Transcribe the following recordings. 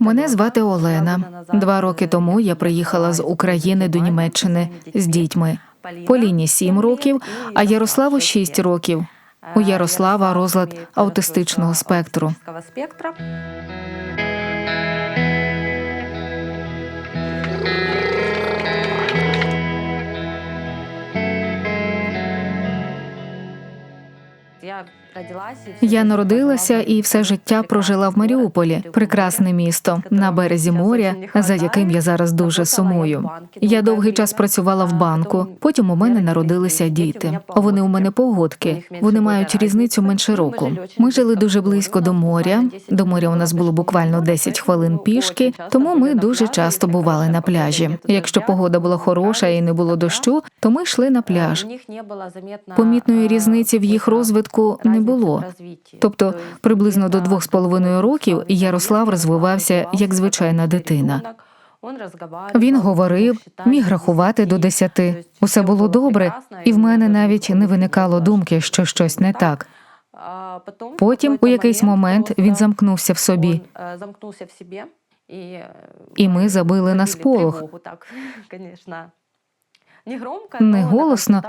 Мене звати Олена. Два роки тому я приїхала з України до Німеччини з дітьми. Поліні сім років, а Ярославу шість років. У Ярослава розлад аутистичного спектру. спектра. Я Я народилася і все життя прожила в Маріуполі, прекрасне місто на березі моря, за яким я зараз дуже сумую. Я довгий час працювала в банку. Потім у мене народилися діти. Вони у мене погодки. Вони мають різницю менше року. Ми жили дуже близько до моря. До моря у нас було буквально 10 хвилин пішки, тому ми дуже часто бували на пляжі. Якщо погода була хороша і не було дощу, то ми йшли на пляж. Було Помітної різниці в їх розвитку не в було. Тобто приблизно до двох з половиною років Ярослав розвивався як звичайна дитина. Він говорив, міг рахувати до десяти. Усе було добре, і в мене навіть не виникало думки, що щось не так. Потім, у якийсь момент, він замкнувся в собі, е, і, е, ми забили на забили сполох. Не голосно,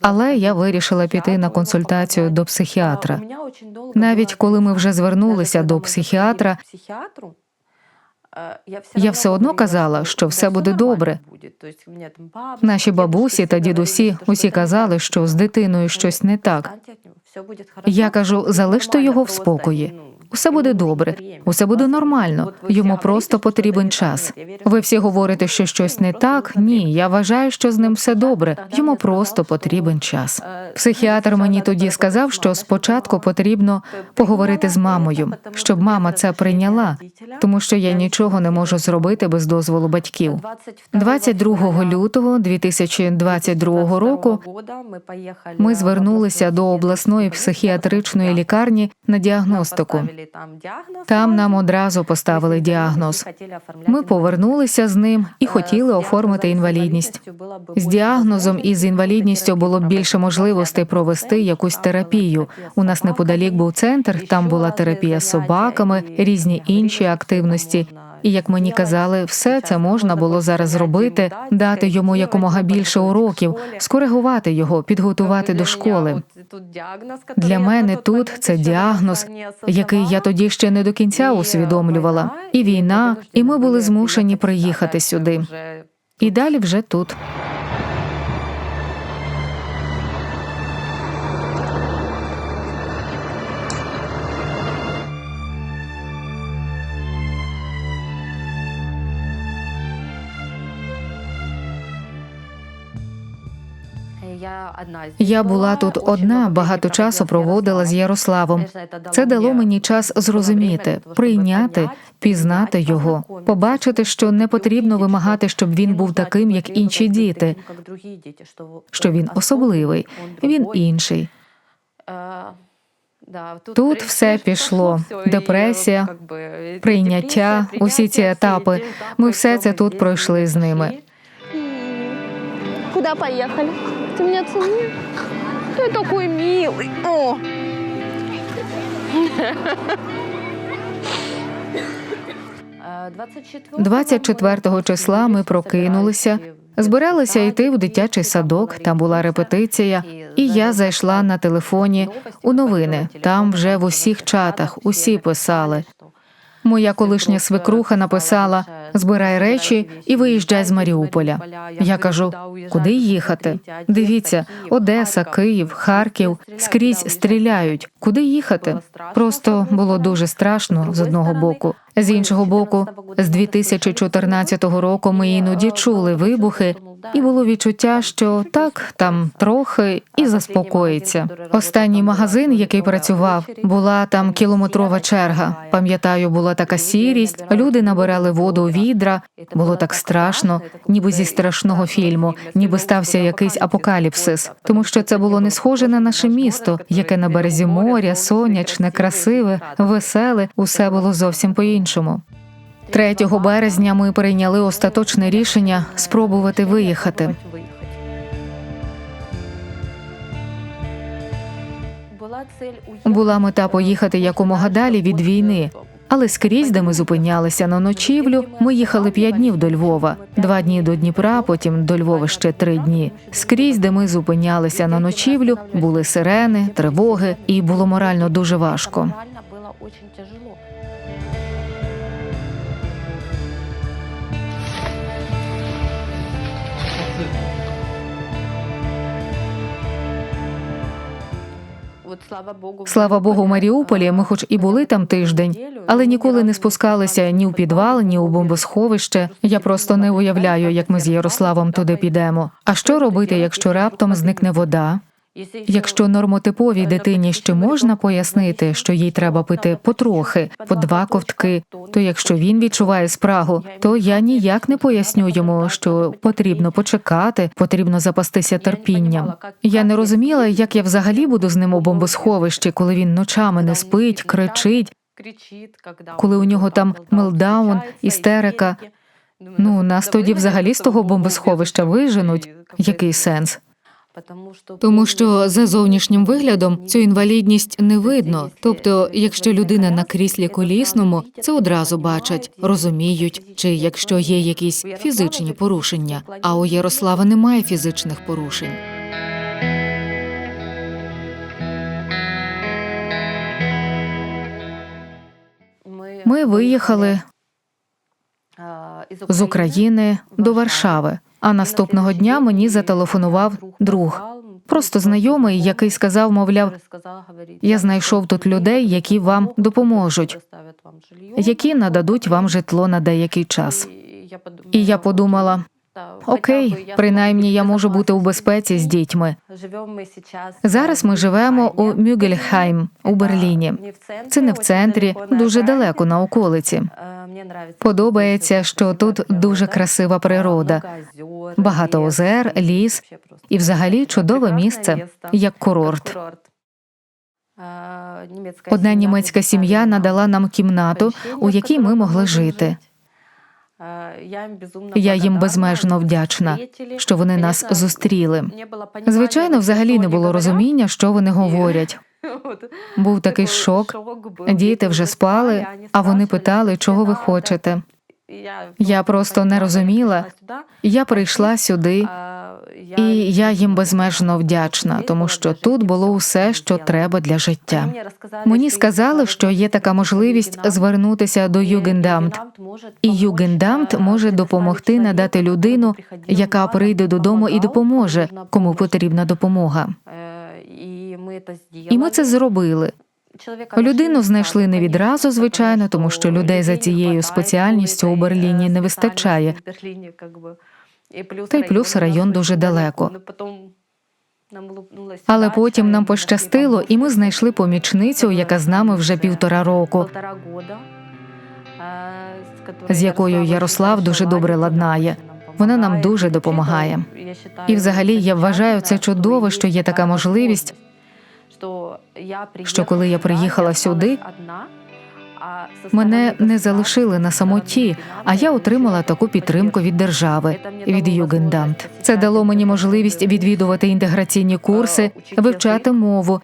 Але я вирішила піти на консультацію до психіатра. Навіть коли ми вже звернулися до психіатра, е, я все, одно казала, що все буде добре. Наші бабусі та дідусі усі казали, що з дитиною щось не так. Я кажу, залиште його в спокої. Усе буде добре, усе буде нормально. Йому просто потрібен час. Ви всі говорите, що щось не так. Ні, я вважаю, що з ним все добре. Йому просто потрібен час. Психіатр мені тоді сказав, що спочатку потрібно поговорити з мамою, щоб мама це прийняла, тому що я нічого не можу зробити без дозволу батьків. 22 лютого 2022 року ми звернулися до обласної психіатричної лікарні на діагностику. Там нам одразу поставили діагноз. Ми повернулися з ним і хотіли оформити інвалідність. З діагнозом і з інвалідністю було б більше можливостей провести якусь терапію. У нас неподалік був центр, там була терапія з собаками, різні інші активності. І як мені казали, все це можна було зараз зробити, дати йому якомога більше уроків, скоригувати його, підготувати до школи. Для мене тут це діагноз, який я тоді ще не до кінця усвідомлювала. І війна, і ми були змушені приїхати сюди. І далі вже тут. Я була тут одна, багато часу проводила з Ярославом. Це дало мені час зрозуміти, прийняти, пізнати його, побачити, що не потрібно вимагати, щоб він був таким, як інші діти, що він особливий, він інший. Тут все пішло: депресія, прийняття, усі ці етапи. Ми все це тут пройшли з ними. Куда поехали? Ты меня целуешь? Ты такой милый. О. 24 числа ми прокинулися, збиралися йти в дитячий садок. Там була репетиція, і я зайшла на телефоні у новини. Там вже в усіх чатах усі писали. Моя колишня свекруха написала: збирай речі і виїжджай з Маріуполя. Я кажу, куди їхати? Дивіться, Одеса, Київ, Харків скрізь стріляють. Куди їхати? Просто було дуже страшно з одного боку. З іншого боку, з 2014 року ми іноді чули вибухи, і було відчуття, що так там трохи і заспокоїться. Останній магазин, який працював, була там кілометрова черга. Пам'ятаю, була така сірість. Люди набирали воду у відра. Було так страшно, ніби зі страшного фільму, ніби стався якийсь апокаліпсис, тому що це було не схоже на наше місто, яке на березі моря, сонячне, красиве, веселе. Усе було зовсім по-іншому. 3 березня ми прийняли остаточне рішення спробувати виїхати. Була мета поїхати якомога далі від війни. Але скрізь, де ми зупинялися на ночівлю, ми їхали п'ять днів до Львова, два дні до Дніпра, потім до Львова ще три дні. Скрізь, де ми зупинялися на ночівлю, були сирени, тривоги, і було морально дуже важко. Слава Богу, Слава Богу, в Маріуполі ми, хоч і були там тиждень, але ніколи не спускалися ні в підвал, ні у бомбосховище. Я просто не уявляю, як ми з Ярославом туди підемо. А що робити, якщо раптом зникне вода? Якщо нормотиповій дитині ще можна пояснити, що їй треба пити потрохи, по два ковтки, то якщо він відчуває спрагу, то я ніяк не поясню йому, що потрібно почекати, потрібно запастися терпінням. Я не розуміла, як я взагалі буду з ним у бомбосховищі, коли він ночами не спить, кричить. коли у нього там мелдаун, істерика. Ну нас тоді взагалі з того бомбосховища виженуть. Який сенс? Тому що за зовнішнім виглядом цю інвалідність не видно. Тобто, якщо людина на кріслі колісному, це одразу бачать, розуміють, чи якщо є якісь фізичні порушення. А у Ярослава немає фізичних порушень. Ми виїхали з України до Варшави. А наступного дня мені зателефонував друг, просто знайомий, який сказав, мовляв, я знайшов тут людей, які вам допоможуть, які нададуть вам житло на деякий час. І я подумала: окей, принаймні я можу бути у безпеці з дітьми. Зараз ми живемо у Мюгельхайм у Берліні. Це не в центрі, дуже далеко на околиці. Подобається, що тут дуже красива природа, багато озер, ліс і взагалі чудове місце, як курорт. Одна німецька сім'я надала нам кімнату, у якій ми могли жити. Я їм безмежно вдячна, що вони нас зустріли. Звичайно, взагалі не було розуміння, що вони говорять. Був такий шок. Діти вже спали, а вони питали, чого ви хочете. Я просто не розуміла. Я прийшла сюди, і я їм безмежно вдячна, тому що тут було усе, що треба для життя. Мені сказали, що є така можливість звернутися до Югендамт, і Югендамт може допомогти надати людину, яка прийде додому і допоможе, кому потрібна допомога. І ми це зробили. Людину знайшли не відразу, звичайно, тому що людей за цією спеціальністю у Берліні не вистачає. Та й плюс район дуже далеко. Але потім нам пощастило, і ми знайшли помічницю, яка з нами вже півтора року, з якою Ярослав дуже добре ладнає. Вона нам дуже допомагає. І взагалі я вважаю це чудово, що є така можливість. Що коли я приїхала сюди, Мене не залишили на самоті, а я отримала таку підтримку від держави, від Югендамт. Це дало мені можливість відвідувати інтеграційні курси, вивчати мову.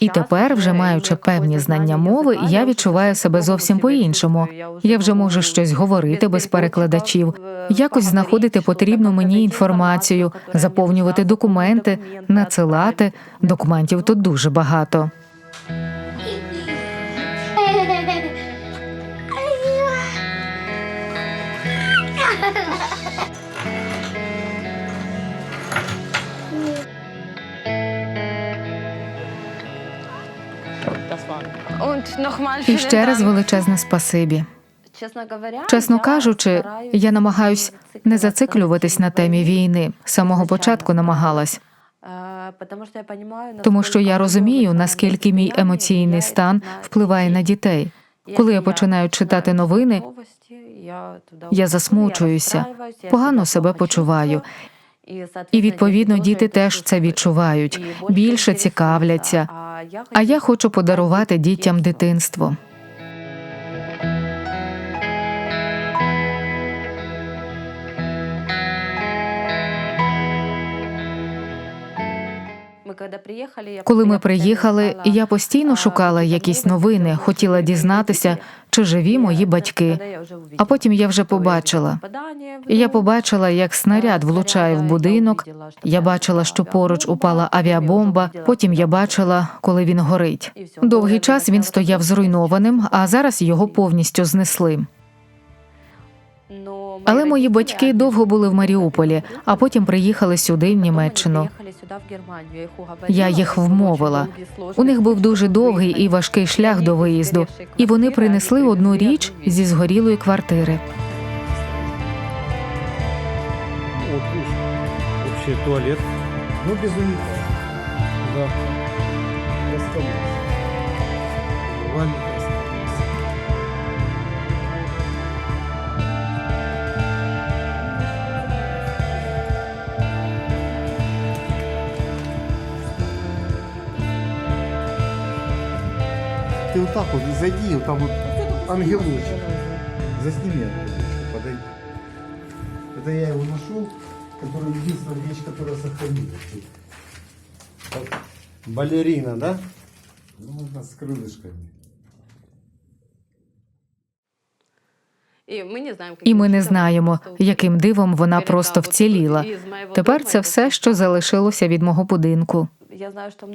І тепер, вже маючи певні знання мови, я відчуваю себе зовсім по-іншому. Я вже можу щось говорити без перекладачів, якось знаходити потрібну мені інформацію, заповнювати документи, надсилати. Документів тут дуже багато. І ще раз величезне спасибі. Чесно кажучи, я намагаюсь не зациклюватись на темі війни. З самого початку намагалась, тому що я розумію, наскільки мій емоційний стан впливає на дітей. Коли я починаю читати новини, я засмучуюся, погано себе почуваю. І відповідно діти теж це відчувають, більше цікавляться. А я хочу подарувати дітям дитинство. Коли ми приїхали, я постійно шукала якісь новини, хотіла дізнатися, чи живі мої батьки. А потім я вже побачила. Я побачила, як снаряд влучає в будинок. Я бачила, що поруч упала авіабомба. Потім я бачила, коли він горить. Довгий час він стояв зруйнованим, а зараз його повністю знесли. Але мої батьки довго були в Маріуполі, а потім приїхали сюди, в Німеччину. Я їх вмовила. У них був дуже довгий і важкий шлях до виїзду, і вони принесли одну річ зі згорілої квартири. Туалет. Ну, без унитаза. Да. Расстались. Ваня Ты вот так вот зайди, вот там вот ангелочек. Засними ангелочка, подойди. Это я его нашел, который единственная вещь, которая сохранилась. Вот. Балерина, да? Ну, она с крылышками. І ми не знаємо, яким дивом вона просто вціліла. Тепер це все, що залишилося від мого будинку.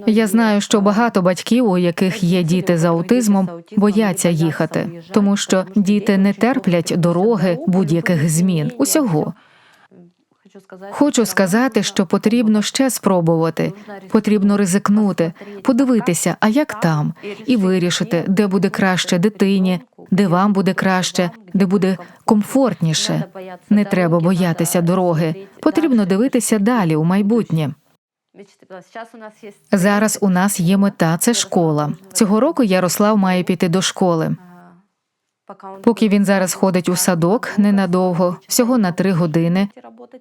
Я знаю, що багато батьків, у яких є діти з аутизмом, бояться їхати, тому що діти не терплять дороги будь-яких змін. Усього хочу сказати, що потрібно ще спробувати, потрібно ризикнути, подивитися, а як там, і вирішити, де буде краще дитині, де вам буде краще, де буде комфортніше. Не треба боятися дороги. Потрібно дивитися далі у майбутнє. Зараз у нас є мета це школа. Цього року Ярослав має піти до школи. Поки він зараз ходить у садок ненадовго, всього на три години.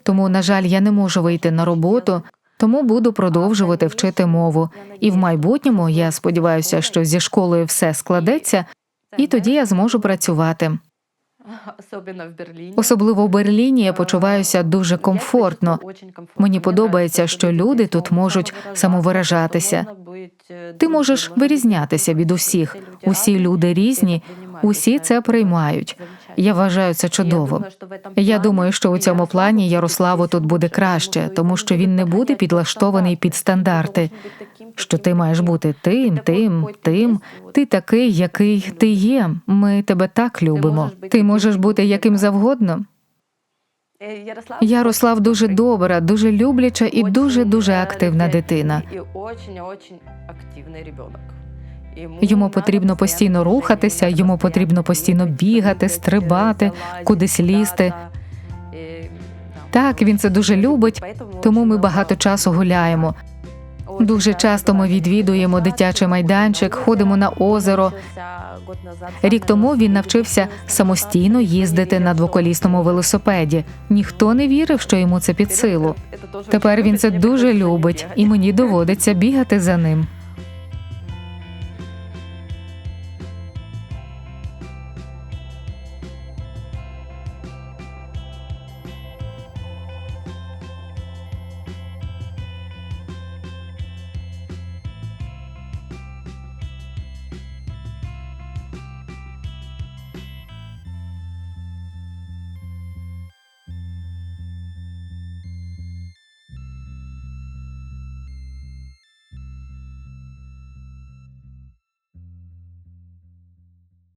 Тому, на жаль, я не можу вийти на роботу, тому буду продовжувати вчити мову. І в майбутньому я сподіваюся, що зі школою все складеться, і тоді я зможу працювати. Особливо в Берліні. Особливо Берліні я почуваюся дуже комфортно. Мені подобається, що люди тут можуть самовиражатися. Ти можеш вирізнятися від усіх. Усі люди різні, усі це приймають. Я вважаю це чудово. Я думаю, що у цьому плані Ярославу тут буде краще, тому що він не буде підлаштований під стандарти. Що ти маєш бути тим, тим, тим. Ти такий, який ти є. Ми тебе так любимо. Ти можеш бути яким завгодно. Ярослав дуже добра, дуже любляча і дуже дуже активна дитина. Йому потрібно постійно рухатися, йому потрібно постійно бігати, стрибати, кудись лізти. Так, він це дуже любить, тому ми багато часу гуляємо. Дуже часто ми відвідуємо дитячий майданчик, ходимо на озеро. Рік тому він навчився самостійно їздити на двоколісному велосипеді. Ніхто не вірив, що йому це під силу. Тепер він це дуже любить, і мені доводиться бігати за ним.